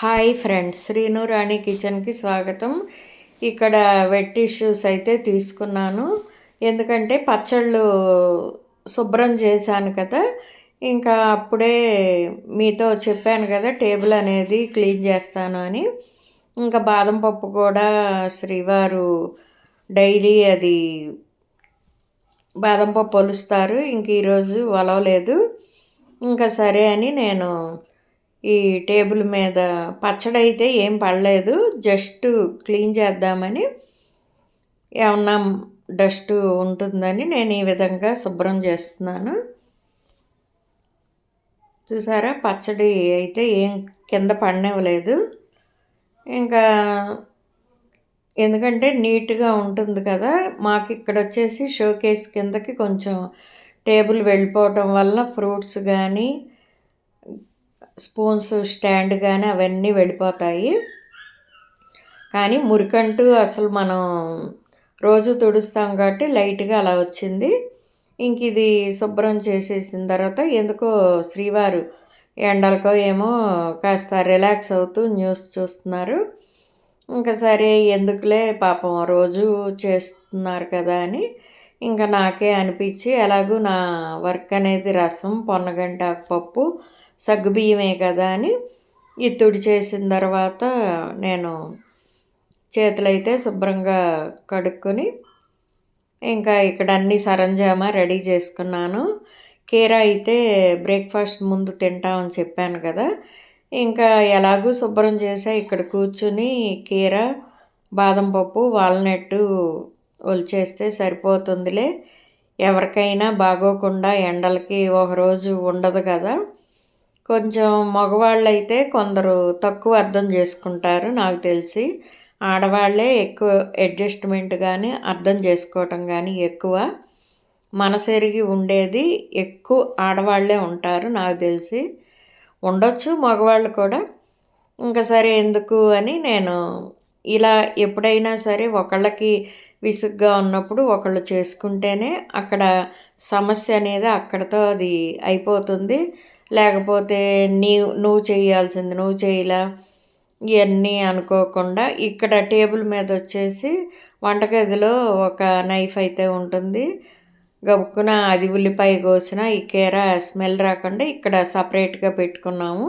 Hi friends Srinu రాణి కిచెన్కి స్వాగతం. ఇక్కడ వెట్ టిష్యూస్ అయితే తీసుకున్నాను. ఎందుకంటే పచ్చళ్ళు శుభ్రం చేశాను కదా ఇంకా అప్పుడే మీతో చెప్పాను కదా టేబుల్ అనేది క్లీన్ చేస్తాను అని. ఇంకా బాదం పప్పు కూడా శ్రీవారు డైలీ అది బాదం పప్పు పొలుస్తారు ఇంక ఈరోజు వలవలేదు ఇంకా సరే అని నేను ఈ టేబుల్ మీద పచ్చడి అయితే ఏం పడలేదు. జస్ట్ క్లీన్ చేద్దామని ఏమన్నా డస్ట్ ఉంటుందని నేను ఈ విధంగా శుభ్రం చేస్తున్నాను. చూసారా? పచ్చడి అయితే ఏం కింద పడనివ్వలేదు. ఇంకా ఎందుకంటే నీట్గా ఉంటుంది కదా మాకు ఇక్కడ వచ్చేసి షోకేస్ కిందకి కొంచెం టేబుల్ వెళ్ళిపోవటం వల్ల ఫ్రూట్స్ కానీ స్పూన్స్ స్టాండ్ కానీ అవన్నీ వెళ్ళిపోతాయి. కానీ మురికంటూ అసలు మనం రోజు తుడుస్తాం కాబట్టి లైట్గా అలా వచ్చింది. ఇంక ఇది శుభ్రం చేసేసిన తర్వాత ఎందుకో శ్రీవారు ఎండలకో ఏమో కాస్త రిలాక్స్ అవుతూ న్యూస్ చూస్తున్నారు. ఇంకా సరే ఎందుకులే పాపం రోజు చేస్తున్నారు కదా అని ఇంకా నాకే అనిపించి ఎలాగూ నా వర్క్ అనేది రసం పొన్నగంట పప్పు సగ్గుబియ్యమే కదా అని ఇత్తుడి చేసిన తర్వాత నేను చేతులైతే శుభ్రంగా కడుక్కొని ఇంకా ఇక్కడ అన్ని సరంజామా రెడీ చేసుకున్నాను. కీర అయితే బ్రేక్ఫాస్ట్ ముందు తింటామని చెప్పాను కదా. ఇంకా ఎలాగూ శుభ్రం చేసా ఇక్కడ కూర్చుని కీరా బాదం పప్పు వాల్నట్టు ఒలిచేస్తే సరిపోతుందిలే. ఎవరికైనా బాగోకుండా ఎండలకి ఒక రోజు ఉండదు కదా. కొంచెం మగవాళ్ళు అయితే కొందరు తక్కువ అర్థం చేసుకుంటారు నాకు తెలిసి. ఆడవాళ్ళే ఎక్కువ అడ్జస్ట్మెంట్ కానీ అర్థం చేసుకోవటం కానీ ఎక్కువ. మనసెరిగి ఉండేది ఎక్కువ ఆడవాళ్ళే ఉంటారు నాకు తెలిసి. ఉండొచ్చు మగవాళ్ళు కూడా. ఇంకా సరే ఎందుకు అని నేను ఇలా ఎప్పుడైనా సరే ఒకళ్ళకి విసుగ్గా ఉన్నప్పుడు ఒకళ్ళు చేసుకుంటేనే అక్కడ సమస్య అనేది అక్కడితో అది అయిపోతుంది. లేకపోతే నీ నువ్వు చేయాల్సింది నువ్వు చేయలా. ఇవన్నీ అనుకోకుండా ఇక్కడ టేబుల్ మీద వచ్చేసి వంటగదిలో ఒక నైఫ్ అయితే ఉంటుంది. గబుక్కున అది ఉల్లిపాయ కోసిన ఈ కీర స్మెల్ రాకుండా ఇక్కడ సపరేట్గా పెట్టుకున్నాము.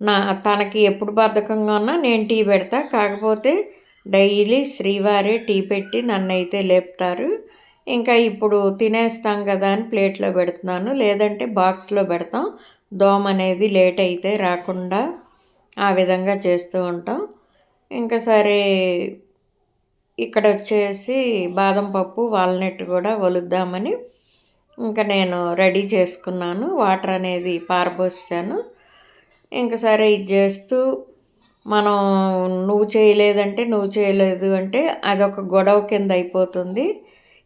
నా తనకి ఎప్పుడు బద్ధకంగా ఉన్నా నేను టీ పెడతా. కాకపోతే డైలీ శ్రీవారి టీ పెట్టి నన్ను అయితే లేపుతారు. ఇంకా ఇప్పుడు తినేస్తాం కదా అని ప్లేట్లో పెడుతున్నాను. లేదంటే బాక్స్లో పెడతాం. దోమ అనేది లేట్ అయితే రాకుండా ఆ విధంగా చేస్తూ ఉంటాం. ఇంకా సరే ఇక్కడ వచ్చేసి బాదం పప్పు వాల్నట్ కూడా వలుద్దామని ఇంకా నేను రెడీ చేసుకున్నాను. వాటర్ అనేది పారబోసాను. ఇంకా సరే ఇది చేస్తూ మనం నువ్వు చేయలేదంటే నువ్వు చేయలేదు అంటే అదొక గొడవ కింద అయిపోతుంది.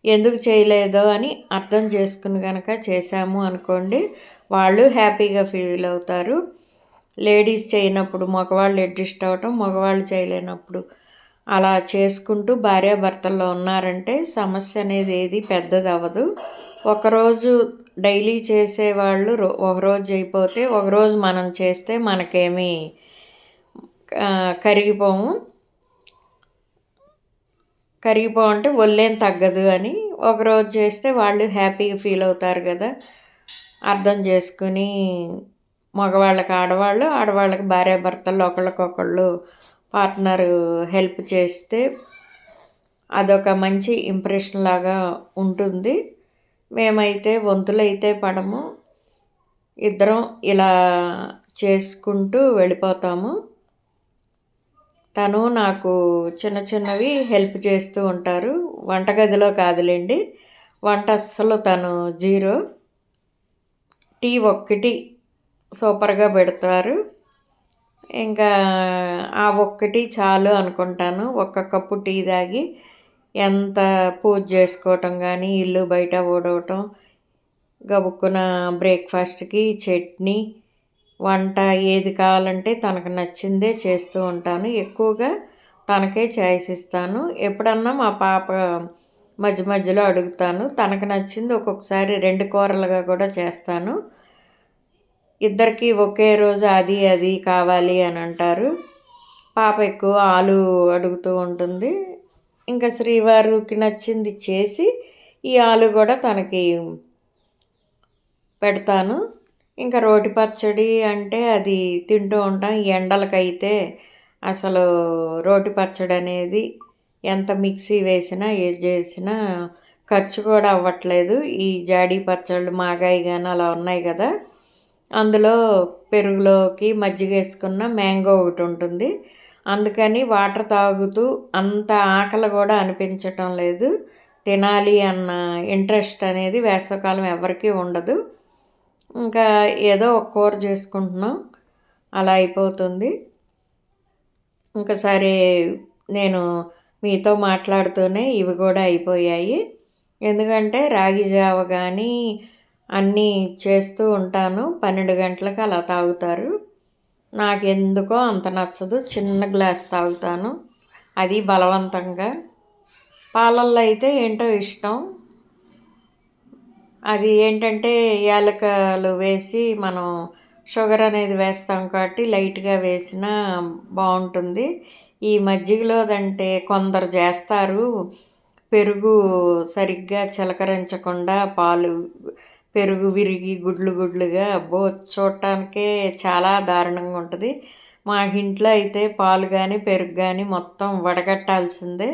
ఎందుకు చేయలేదో అని అర్థం చేసుకుని కనుక చేశాము అనుకోండి వాళ్ళు హ్యాపీగా ఫీల్ అవుతారు. లేడీస్ చేయనప్పుడు మగవాళ్ళు అడ్జస్ట్ అవ్వటం మగవాళ్ళు చేయలేనప్పుడు అలా చేసుకుంటూ భార్యాభర్తల్లో ఉన్నారంటే సమస్య అనేది ఏది పెద్దది అవ్వదు ఒకరోజు డైలీ చేసేవాళ్ళు ఒకరోజు అయిపోతే ఒకరోజు మనం చేస్తే మనకేమీ కరిగిపోము. కరిగిపోవంటే ఒళ్ళేం తగ్గదు అని ఒకరోజు చేస్తే వాళ్ళు హ్యాపీగా ఫీల్ అవుతారు కదా. అర్థం చేసుకుని మగవాళ్ళకి ఆడవాళ్ళు ఆడవాళ్ళకి భార్యాభర్తలు ఒకళ్ళకొకళ్ళు పార్ట్నర్ హెల్ప్ చేస్తే అదొక మంచి ఇంప్రెషన్ లాగా ఉంటుంది. మేమైతే వంతులైతే పడము. ఇద్దరం ఇలా చేసుకుంటూ వెళ్ళిపోతాము. తను నాకు చిన్న చిన్నవి హెల్ప్ చేస్తూ ఉంటారు. వంటగదిలో కాదులేండి. వంట అస్సలు తను జీరో. టీ ఒక్కటి సూపర్గా పెడతారు. ఇంకా ఆ ఒక్కటి చాలు అనుకుంటాను. ఒక్క కప్పు టీ తాగి ఎంత పూజ చేసుకోవటం కానీ ఇల్లు బయట ఓడవటం గబుక్కున బ్రేక్ఫాస్ట్కి చట్నీ వంట ఏది కావాలంటే తనకు నచ్చిందే చేస్తూ ఉంటాను. ఎక్కువగా తనకే చాయిస్ ఇస్తాను. ఎప్పుడన్నా మా పాప మధ్య మధ్యలో అడుగుతాను. తనకు నచ్చింది ఒక్కొక్కసారి రెండు కూరలుగా కూడా చేస్తాను. ఇద్దరికి ఒకే రోజు అది అది కావాలి అని అంటారు. పాప ఎక్కువ ఆలు అడుగుతూ ఉంటుంది. ఇంకా శ్రీవారికి నచ్చింది చేసి ఈ ఆలు కూడా తనకి పెడతాను. ఇంకా రోటి పచ్చడి అంటే అది తింటూ ఉంటాం. ఎండలకైతే అసలు రోటి పచ్చడి అనేది ఎంత మిక్సీ వేసినా ఏది చేసినా ఖర్చు కూడా అవ్వట్లేదు. ఈ జాడీ పచ్చళ్ళు మాగాయి కానీ అలా ఉన్నాయి కదా. అందులో పెరుగులోకి మజ్జిగ వేసుకున్న మ్యాంగో ఒకటి ఉంటుంది. అందుకని వాటర్ తాగుతూ అంత ఆకలి కూడా అనిపించటం లేదు. తినాలి అన్న ఇంట్రెస్ట్ అనేది వేసవకాలం ఎవరికీ ఉండదు. ఇంకా ఏదో ఒక కూర చేసుకుంటున్నాం. అలా అయిపోతుంది. ఇంకా సరే నేను మీతో మాట్లాడుతూనే ఇవి కూడా అయిపోయాయి. ఎందుకంటే రాగి జావ కానీ అన్నీ చేస్తూ ఉంటాను. పన్నెండు గంటలకు అలా తాగుతారు. నాకు ఎందుకో అంత నచ్చదు. చిన్న గ్లాస్ తాగుతాను. అది బలవంతంగా. పాలల్లో అయితే ఏంటో ఇష్టం. అది ఏంటంటే యాలకలు వేసి మనం షుగర్ అనేది వేస్తాం కాబట్టి లైట్గా వేసినా బాగుంటుంది. ఈ మజ్జిగలోదంటే కొందరు చేస్తారు. పెరుగు సరిగ్గా చిలకరించకుండా పాలు పెరుగు విరిగి గుడ్లు గుడ్లుగా బో చూడటానికే చాలా దారుణంగా ఉంటుంది. మా ఇంట్లో అయితే పాలు కానీ పెరుగు కానీ మొత్తం వడగట్టాల్సిందే.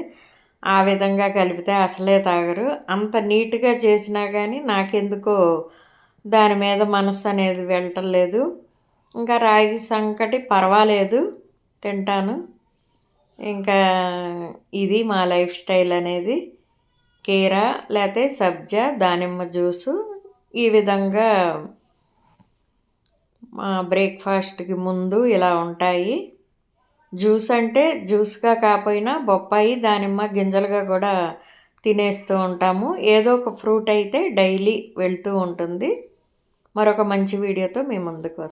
ఆ విధంగా కలిపితే అసలే తాగరు. అంత నీట్గా చేసినా కానీ నాకెందుకో దాని మీద మనసు అనేది వెళ్ళటం లేదు. ఇంకా రాగి సంకటి పర్వాలేదు తింటాను. ఇంకా ఇది మా లైఫ్ స్టైల్ అనేది. కీరా లేకపోతే సబ్జా దానిమ్మ జ్యూసు ఈ విధంగా మా బ్రేక్ఫాస్ట్కి ముందు ఇలా ఉంటాయి. జ్యూస్ అంటే జ్యూస్గా కాకపోయినా బొప్పాయి దానిమ్మ గింజలుగా కూడా తినేస్తూ ఉంటాము. ఏదో ఒక ఫ్రూట్ అయితే డైలీ వెళ్తూ ఉంటుంది. మరొక మంచి వీడియోతో మీ ముందుకు